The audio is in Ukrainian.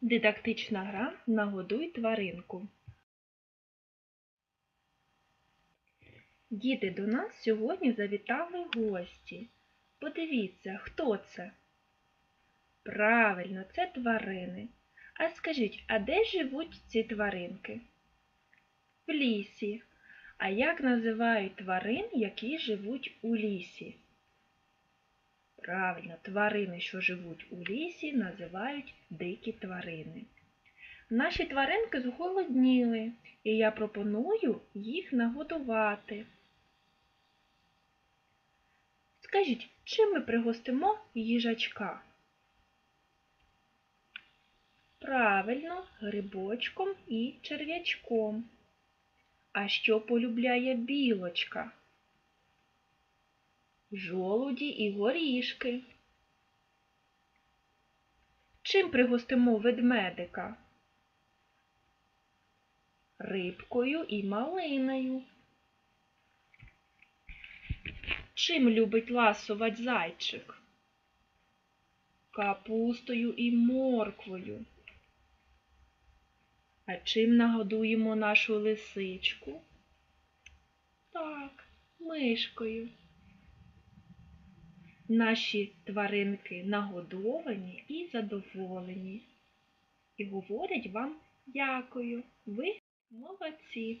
Дидактична гра Нагодуй тваринку. Діти, до нас сьогодні завітали гості. Подивіться, хто це? Правильно, це тварини. А скажіть, а де живуть ці тваринки? В лісі. А як називають тварин, які живуть у лісі? Правильно, тварини, що живуть у лісі, називають дикі тварини. Наші тваринки зголодніли, і я пропоную їх нагодувати. Скажіть, чим ми пригостимо їжачка? Правильно, грибочком і черв'ячком. А що полюбляє білочка? Жолуді і горішки. Чим пригостимо ведмедика? Рибкою і малиною. Чим любить ласувати зайчик? Капустою і морквою. А чим нагодуємо нашу лисичку? Так, мишкою. Наші тваринки нагодовані і задоволені. І говорять вам дякую. Ви молодці.